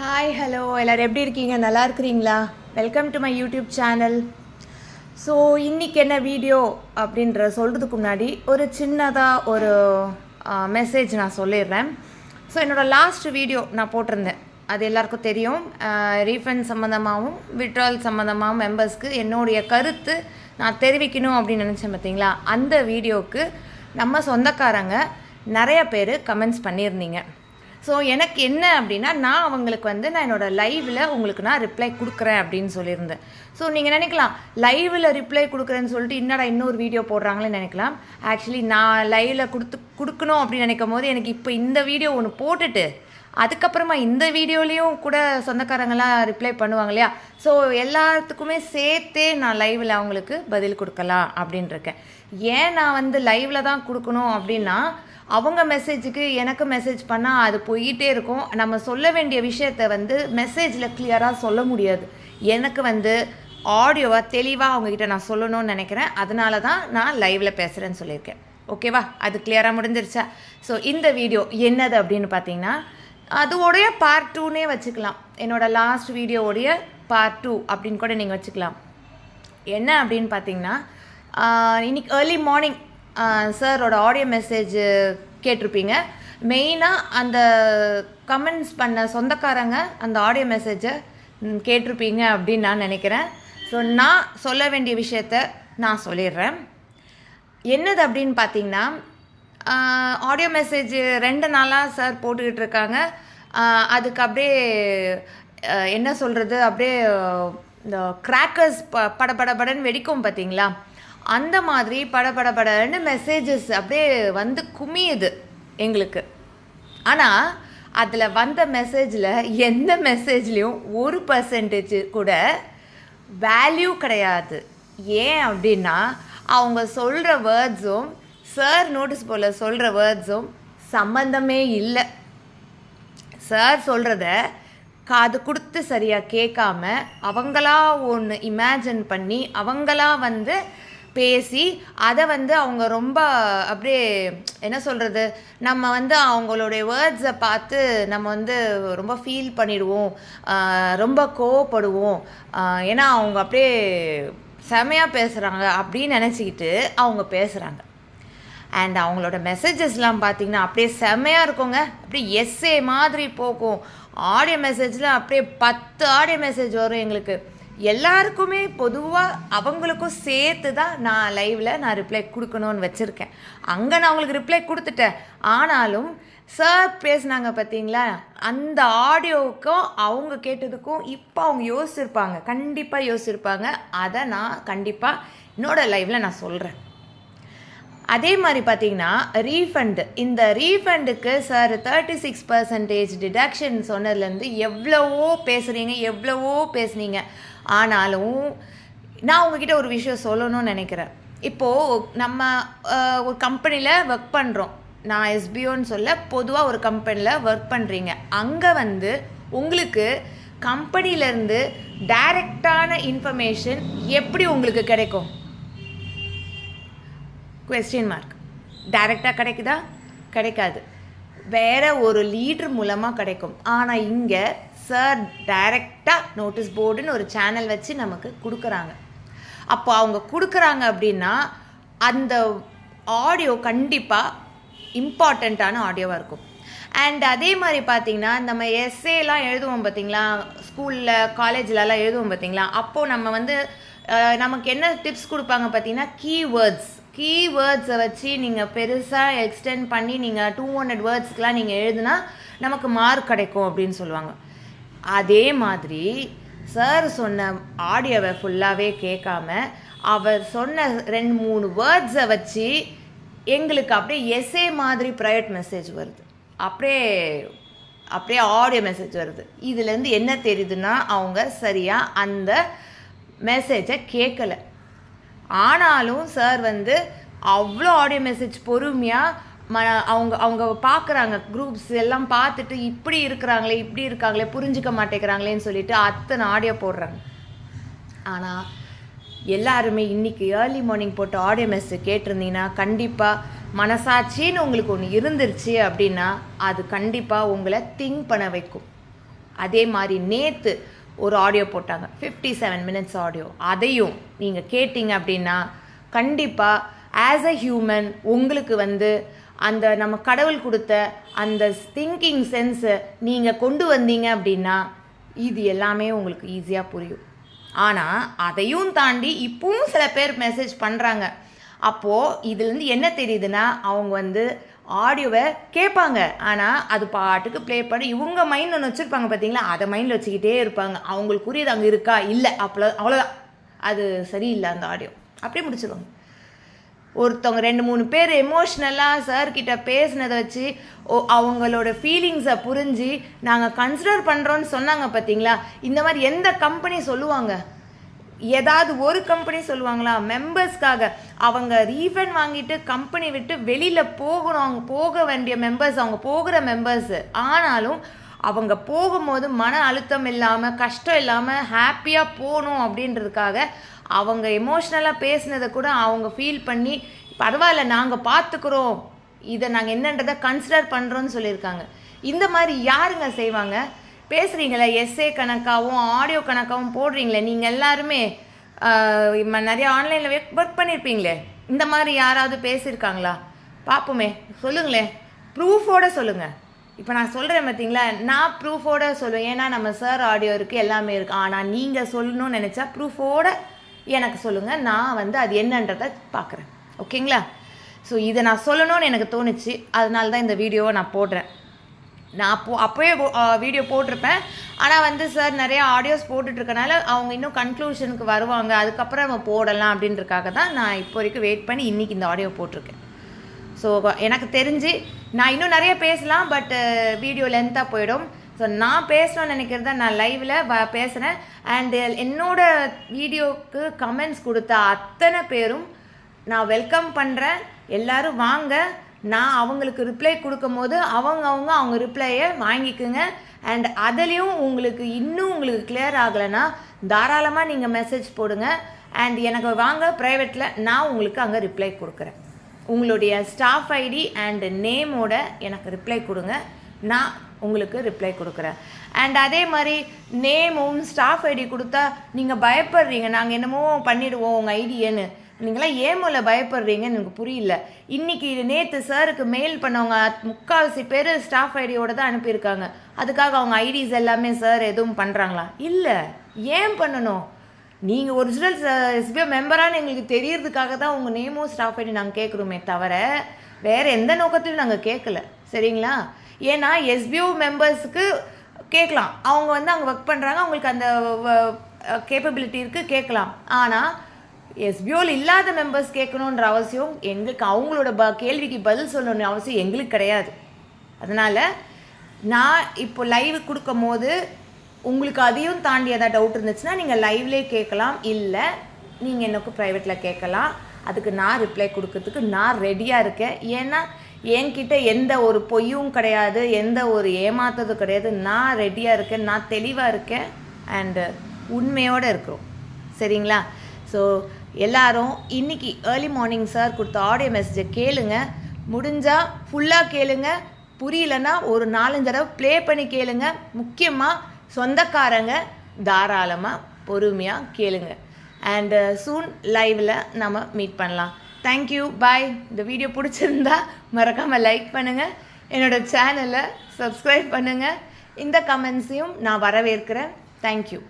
Hi hello எல்லோரும் எப்படி இருக்கீங்க? நல்லா இருக்கிறீங்களா? Welcome to my YouTube channel so இன்றைக்கி என்ன வீடியோ அப்படின்ற சொல்கிறதுக்கு முன்னாடி ஒரு சின்னதாக ஒரு மெசேஜ் நான் சொல்லிடுறேன். ஸோ என்னோடய லாஸ்ட் வீடியோ நான் போட்டிருந்தேன். அது எல்லாருக்கும் தெரியும். ரீஃபண்ட் சம்மந்தமாகவும் விட்ரால் சம்மந்தமாகவும் மெம்பர்ஸ்க்கு என்னுடைய கருத்து நான் தெரிவிக்கணும் அப்படின்னு நினச்சேன் பார்த்தீங்களா அந்த வீடியோவுக்கு நம்ம சொந்தக்காரங்க நிறைய பேர் கமெண்ட்ஸ் பண்ணியிருந்தீங்க. ஸோ எனக்கு என்ன அப்படின்னா நான் அவங்களுக்கு வந்து நான் என்னோடய லைவில் உங்களுக்கு நான் ரிப்ளை கொடுக்குறேன் அப்படின்னு சொல்லியிருந்தேன். ஸோ நீங்கள் நினைக்கலாம் லைவில் ரிப்ளை கொடுக்குறேன்னு சொல்லிட்டு என்னடா இன்னொரு வீடியோ போடுறாங்களேன்னு நினைக்கலாம். ஆக்சுவலி நான் லைவில் கொடுத்து கொடுக்கணும் அப்படின்னு நினைக்கும் போது எனக்கு இப்போ இந்த வீடியோ ஒன்று போட்டுட்டு அதுக்கப்புறமா இந்த வீடியோலேயும் கூட சொந்தக்காரங்களாம் ரிப்ளை பண்ணுவாங்க இல்லையா? ஸோ எல்லாத்துக்குமே சேர்த்தே நான் லைவில் அவங்களுக்கு பதில் கொடுக்கலாம் அப்படின்ட்டுருக்கேன் ஏன் நான் வந்து லைவில் தான் கொடுக்கணும் அப்படின்னா அவங்க மெசேஜுக்கு எனக்கு மெசேஜ் பண்ணால் அது போயிட்டே இருக்கும். நம்ம சொல்ல வேண்டிய விஷயத்த வந்து மெசேஜில் கிளியராக சொல்ல முடியாது. எனக்கு வந்து ஆடியோவை தெளிவாக அவங்கக்கிட்ட நான் சொல்லணும்னு நினைக்கிறேன். அதனால தான் நான் லைவில் பேசுகிறேன்னு சொல்லியிருக்கேன். ஓகேவா அது கிளியராக முடிஞ்சிருச்சா? ஸோ இந்த வீடியோ என்னது அப்படின்னு பார்த்தீங்கன்னா அதோடைய பார்ட் டூனே வச்சுக்கலாம். என்னோடய லாஸ்ட் வீடியோவுடைய பார்ட் டூ அப்படின்னு கூட நீங்கள் வச்சுக்கலாம். என்ன அப்படின்னு பார்த்தீங்கன்னா இன்றைக்கி ஏர்லி மார்னிங் சாரோட ஆடியோ மெசேஜ் கேட்டிருப்பீங்க. மெயினாக அந்த கமெண்ட்ஸ் பண்ண சொந்தக்காரங்க அந்த ஆடியோ மெசேஜை கேட்டிருப்பீங்க அப்படின்னு நான் நினைக்கிறேன். ஸோ நான் சொல்ல வேண்டிய விஷயத்த நான் சொல்லிடுறேன். என்னது அப்படின்னு பார்த்தீங்கன்னா ஆடியோ மெசேஜ் ரெண்டு நாளாக சார் போட்டுக்கிட்டு இருக்காங்க. அதுக்கு அப்படியே என்ன சொல்கிறது அப்படியே இந்த கிராக்கர்ஸ் ப பட பட படன்னு வெடிக்கும் பார்த்தீங்களா அந்த மாதிரி படபடபடன்னு மெசேஜஸ் அப்படியே வந்து குமியுது எங்களுக்கு. ஆனால் அதில் வந்த மெசேஜில் எந்த மெசேஜ்லேயும் ஒரு பர்சன்டேஜ் கூட வேல்யூ கிடையாது. ஏன் அப்படின்னா அவங்க சொல்கிற வேர்ட்ஸும் சார் நோட்டீஸ் போல் சொல்கிற வேர்ட்ஸும் சம்மந்தமே இல்லை. சார் சொல்கிறத காது கொடுத்து சரியாக கேட்காம அவங்களா ஒன்று இமேஜின் பண்ணி அவங்களா வந்து பேசி அதை வந்து அவங்க ரொம்ப அப்படியே என்ன சொல்கிறது நம்ம வந்து அவங்களுடைய வேர்ட்ஸை பார்த்து நம்ம வந்து ரொம்ப ஃபீல் பண்ணிடுவோம். ரொம்ப கோவப்படுவோம். ஏன்னா அவங்க அப்படியே செமையாக பேசுகிறாங்க அப்படின்னு நினச்சிக்கிட்டு அவங்க பேசுகிறாங்க அண்ட் அவங்களோட மெசேஜஸ்லாம் பார்த்தீங்கன்னா அப்படியே செம்மையாக இருக்குங்க. அப்படியே எஸ்ஏ மாதிரி போகும். ஆடியோ மெசேஜில் அப்படியே பத்து ஆடியோ மெசேஜ் வரும் எங்களுக்கு. எல்லாருக்குமே பொதுவாக அவங்களுக்கும் சேர்த்து தான் நான் லைவில் நான் ரிப்ளை கொடுக்கணும்னு வச்சுருக்கேன். அங்கே நான் அவங்களுக்கு ரிப்ளை கொடுத்துட்டேன். ஆனாலும் சார் பேசுனாங்க பார்த்தீங்களா அந்த ஆடியோவுக்கும் அவங்க கேட்டதுக்கும் இப்போ அவங்க யோசிச்சிருப்பாங்க. கண்டிப்பாக யோசிச்சிருப்பாங்க. அதை நான் கண்டிப்பாக என்னோடய லைவில் நான் சொல்கிறேன் அதே மாதிரி பார்த்தீங்கன்னா ரீஃபண்டு இந்த ரீஃபண்டுக்கு sir thirty six percentage deduction சொன்னதுலேருந்து எவ்வளவோ பேசுகிறீங்க எவ்வளவோ பேசுனீங்க. ஆனாலும் நான் உங்ககிட்ட ஒரு விஷயம் சொல்லணும்னு நினைக்கிறேன். இப்போது நம்ம ஒரு கம்பெனியில் ஒர்க் பண்ணுறோம் நான் எஸ்பிஓன்னு சொல்ல பொதுவாக ஒரு கம்பெனியில் ஒர்க் பண்ணுறீங்க அங்கே வந்து உங்களுக்கு கம்பெனிலேருந்து டைரக்டான இன்ஃபர்மேஷன் எப்படி உங்களுக்கு கிடைக்கும்? கொஸ்டின் மார்க் டைரெக்டாக கிடைக்குதா? கிடைக்காது. வேறு ஒரு லீடர் மூலமாக கிடைக்கும். ஆனால் இங்கே சார் டைரெக்டாக நோட்டீஸ் போர்டுன்னு ஒரு சேனல் வச்சு நமக்கு கொடுக்குறாங்க. அப்போ அவங்க கொடுக்குறாங்க அப்படின்னா அந்த ஆடியோ கண்டிப்பாக இம்பார்ட்டண்ட்டான ஆடியோவாக இருக்கும். அண்ட் அதே மாதிரி பார்த்தீங்கன்னா நம்ம எஸ்ஏலாம் எழுதுவோம் பார்த்தீங்களா ஸ்கூலில் காலேஜ்லலாம் எழுதுவோம் பார்த்தீங்களா அப்போது நம்ம வந்து நமக்கு என்ன டிப்ஸ் கொடுப்பாங்க பார்த்தீங்கன்னா கீவேர்ட்ஸ் கீவேர்ட்ஸை வச்சு நீங்கள் பெருசாக எக்ஸ்டெண்ட் பண்ணி நீங்கள் டூ ஹண்ட்ரட் வேர்ட்ஸ்க்கெலாம் நீங்கள் எழுதுனா நமக்கு மார்க் கிடைக்கும் அப்படின்னு சொல்லுவாங்க. அதே மாதிரி சார் சொன்ன ஆடியோவை ஃபுல்லாகவே கேட்காம அவர் சொன்ன ரெண்டு மூணு வேர்ட்ஸை வச்சு எங்களுக்கு அப்படியே எஸ்ஏ மாதிரி ப்ரைவேட் மெசேஜ் வருது. அப்படியே அப்படியே ஆடியோ மெசேஜ் வருது. இதுலேருந்து என்ன தெரியுதுன்னா அவங்க சரியாக அந்த மெசேஜை கேட்கல. ஆனாலும் சார் வந்து அவ்வளோ ஆடியோ மெசேஜ் பொறுமையாக ம அவங்க அவங்க பார்க்குறாங்க குரூப்ஸ் எல்லாம் பார்த்துட்டு இப்படி இருக்கிறாங்களே இப்படி இருக்காங்களே புரிஞ்சிக்க மாட்டேங்கிறாங்களேன்னு சொல்லிட்டு அத்தனை ஆடியோ போடுறாங்க. ஆனால் எல்லாருமே இன்றைக்கி ஏர்லி மார்னிங் போட்டு ஆடியோ மெசேஜ் கேட்டிருந்தீங்கன்னா கண்டிப்பாக மனசாட்சின்னு உங்களுக்கு ஒன்று இருந்துருச்சு அப்படின்னா அது கண்டிப்பாக உங்களை திங்க் பண்ண வைக்கும். அதே மாதிரி நேற்று ஒரு ஆடியோ போட்டாங்க. ஃபிஃப்டி செவன் மினிட்ஸ் ஆடியோ அதையும் நீங்கள் கேட்டிங்க அப்படின்னா கண்டிப்பாக ஆஸ் அ ஹியூமன் உங்களுக்கு வந்து அந்த நம்ம கடவுள் கொடுத்த அந்த திங்கிங் சென்ஸை நீங்கள் கொண்டு வந்தீங்க அப்படின்னா இது எல்லாமே உங்களுக்கு ஈஸியாக புரியும். ஆனால் அதையும் தாண்டி இப்பவும் சில பேர் மெசேஜ் பண்ணுறாங்க அப்போது இதுலேருந்து என்ன தெரியுதுன்னா அவங்க வந்து ஆடியோவை கேட்பாங்க. ஆனால் அது பாட்டுக்கு ப்ளே பண்ணி இவங்க மைண்ட் ஒன்று வச்சுருப்பாங்க பார்த்தீங்களா அதை மைண்டில் வச்சுக்கிட்டே இருப்பாங்க. அவங்களுக்குரியது அங்கே இருக்கா? இல்லை. அப்போ அவ்வளோதான். அது சரியில்லை அந்த ஆடியோ. அப்படியே முடிச்சிருவாங்க. ஒருத்தவங்க ரெண்டு மூணு பேர் எமோஷ்னலாக சார்கிட்ட பேசினதை வச்சு ஓ அவங்களோட ஃபீலிங்ஸை புரிஞ்சு நாங்கள் கன்சிடர் பண்ணுறோன்னு சொன்னாங்க பார்த்தீங்களா இந்த மாதிரி எந்த கம்பெனி சொல்லுவாங்க? ஏதாவது ஒரு கம்பெனி சொல்லுவாங்களா மெம்பர்ஸ்க்காக அவங்க ரீஃபண்ட் வாங்கிட்டு கம்பெனி விட்டு வெளியில் போகணும் அவங்க போக வேண்டிய மெம்பர்ஸ் அவங்க போகிற மெம்பர்ஸு ஆனாலும் அவங்க போகும்போது மன அழுத்தம் இல்லாமல் கஷ்டம் இல்லாமல் ஹாப்பியாக போகணும் அப்படின்றதுக்காக அவங்க எமோஷ்னலாக பேசினதை கூட அவங்க ஃபீல் பண்ணி பரவாயில்ல நாங்கள் பார்த்துக்குறோம் இதை நாங்கள் என்னன்றதை கன்சிடர் பண்ணுறோன்னு சொல்லியிருக்காங்க. இந்த மாதிரி யாருங்க செய்வாங்க? பேசுகிறீங்களே எஸ்ஏ கணக்காகவும் ஆடியோ கணக்காகவும் போடுறீங்களே நீங்கள் எல்லாருமே நிறைய ஆன்லைனில் ஒர்க் பண்ணியிருப்பீங்களே இந்த மாதிரி யாராவது பேசியிருக்காங்களா? பார்ப்போமே சொல்லுங்களேன் ப்ரூஃபோட சொல்லுங்கள் இப்போ நான் சொல்கிறேன் பார்த்தீங்களா நான் ப்ரூஃபோட சொல்லுவேன். ஏன்னா நம்ம சார் ஆடியோ இருக்குது எல்லாமே இருக்குது ஆனால் நீங்கள் சொல்லணும்னு நினச்சா ப்ரூஃபோட எனக்கு சொல்லுங்கள் நான் வந்து அது என்னன்றதை பார்க்குறேன் ஓகேங்களா? ஸோ இதை நான் சொல்லணும்னு எனக்கு தோணுச்சு. அதனால தான் இந்த வீடியோவை நான் போடுறேன். நான் போ அப்போயே வீடியோ போட்டிருப்பேன். ஆனால் வந்து சார் நிறைய ஆடியோஸ் போட்டுட்ருக்கனால அவங்க இன்னும் கன்க்ளூஷனுக்கு வருவாங்க. அதுக்கப்புறம் நம்ம போடலாம் அப்படின்றதுக்காக தான் நான் இப்போ வரைக்கும் வெயிட் பண்ணி இன்றைக்கி இந்த ஆடியோ போட்டிருக்கேன். ஸோ எனக்கு தெரிஞ்சு நான் இன்னும் நிறைய பேசலாம் பட் வீடியோ லென்த்தாக போயிடும். ஸோ நான் பேசணும்னு நினைக்கிறத நான் லைவில் வ பேசுகிறேன் அண்ட் என்னோட வீடியோவுக்கு கமெண்ட்ஸ் கொடுத்த அத்தனை பேரும் நான் வெல்கம் பண்ணுறேன் எல்லோரும் வாங்க. நான் அவங்களுக்கு ரிப்ளை கொடுக்கும்போது அவங்க அவங்க அவங்க ரிப்ளையை வாங்கிக்குங்க. அண்ட் அதுலேயும் உங்களுக்கு இன்னும் உங்களுக்கு கிளியர் ஆகலைன்னா தாராளமாக நீங்கள் மெசேஜ் போடுங்க. அண்ட் எனக்கு வாங்க ப்ரைவேட்டில் நான் உங்களுக்கு அங்கே ரிப்ளை கொடுக்குறேன். உங்களுடைய ஸ்டாஃப் ஐடி அண்ட் நேமோட எனக்கு ரிப்ளை கொடுங்க. நான் உங்களுக்கு ரிப்ளை கொடுக்குறேன். அண்ட் அதே மாதிரி நேமும் ஸ்டாஃப் ஐடி கொடுத்தா நீங்கள் பயப்படுறீங்க. நாங்கள் என்னமோ பண்ணிவிடுவோம் உங்கள் ஐடியன்னு நீங்களாம் ஏமோல பயப்படுறீங்கன்னு எனக்கு புரியல. இன்னைக்கு நேற்று சாருக்கு மெயில் பண்ணவங்க முக்கால்வாசி பேர் ஸ்டாஃப் ஐடியோட தான் அனுப்பியிருக்காங்க. அதுக்காக அவங்க ஐடிஸ் எல்லாமே சார் எதுவும் பண்ணுறாங்களா இல்லை. ஏன் பண்ணணும்? நீங்கள் ஒரிஜினல் எஸ்பிஐ மெம்பரானு எங்களுக்கு தெரியறதுக்காக தான் உங்கள் நேமும் ஸ்டாஃப் ஐடி நாங்கள் கேட்குறோமே தவிர வேறு எந்த நோக்கத்திலும் நாங்கள் கேட்கல சரிங்களா? ஏன்னா எஸ்பிஓ மெம்பர்ஸுக்கு கேட்கலாம் அவங்க வந்து அங்கே ஒர்க் பண்ணுறாங்க அவங்களுக்கு அந்த கேப்பபிலிட்டி இருக்குது கேட்கலாம் ஆனால் எஸ்பிஓவில் இல்லாத மெம்பர்ஸ் கேட்கணுன்ற அவசியம் எங்களுக்கு அவங்களோட ப கேள்விக்கு பதில் சொல்லணும்னு அவசியம் எங்களுக்கு கிடையாது. அதனால் நான் இப்போ லைவ் கொடுக்கும் போது உங்களுக்கு அதையும் தாண்டி எதாவது டவுட் இருந்துச்சுன்னா நீங்கள் லைவ்லேயே கேட்கலாம். இல்லை நீங்கள் எனக்கு ப்ரைவேட்டில் கேட்கலாம். அதுக்கு நான் ரிப்ளை கொடுக்கறதுக்கு நான் ரெடியாக இருக்கேன். ஏன்னா என்கிட்ட எந்த ஒரு பொய்யும் கிடையாது எந்த ஒரு ஏமாத்ததும் கிடையாது. நான் ரெடியாக இருக்கேன் நான் தெளிவாக இருக்கேன் அண்டு உண்மையோடு இருக்கிறோம். சரிங்களா? ஸோ எல்லாரும் இன்னைக்கு ஏர்லி மார்னிங் சார் கொடுத்த ஆடியோ மெசேஜை கேளுங்க. முடிஞ்சால் ஃபுல்லாக கேளுங்க. புரியலன்னா ஒரு நாலஞ்சு தடவை ப்ளே பண்ணி கேளுங்க. முக்கியமாக சொந்தக்காரங்க தாராளமாக பொறுமையாக கேளுங்க. அண்டு சூன் லைவில் நம்ம மீட் பண்ணலாம். தேங்க்யூ பாய் இந்த வீடியோ பிடிச்சிருந்தா மறக்காமல் லைக் பண்ணுங்கள் என்னோடய சேனலை சப்ஸ்கிரைப் பண்ணுங்கள் இந்த கமெண்ட்ஸையும் நான் வரவேற்கிறேன். தேங்க்யூ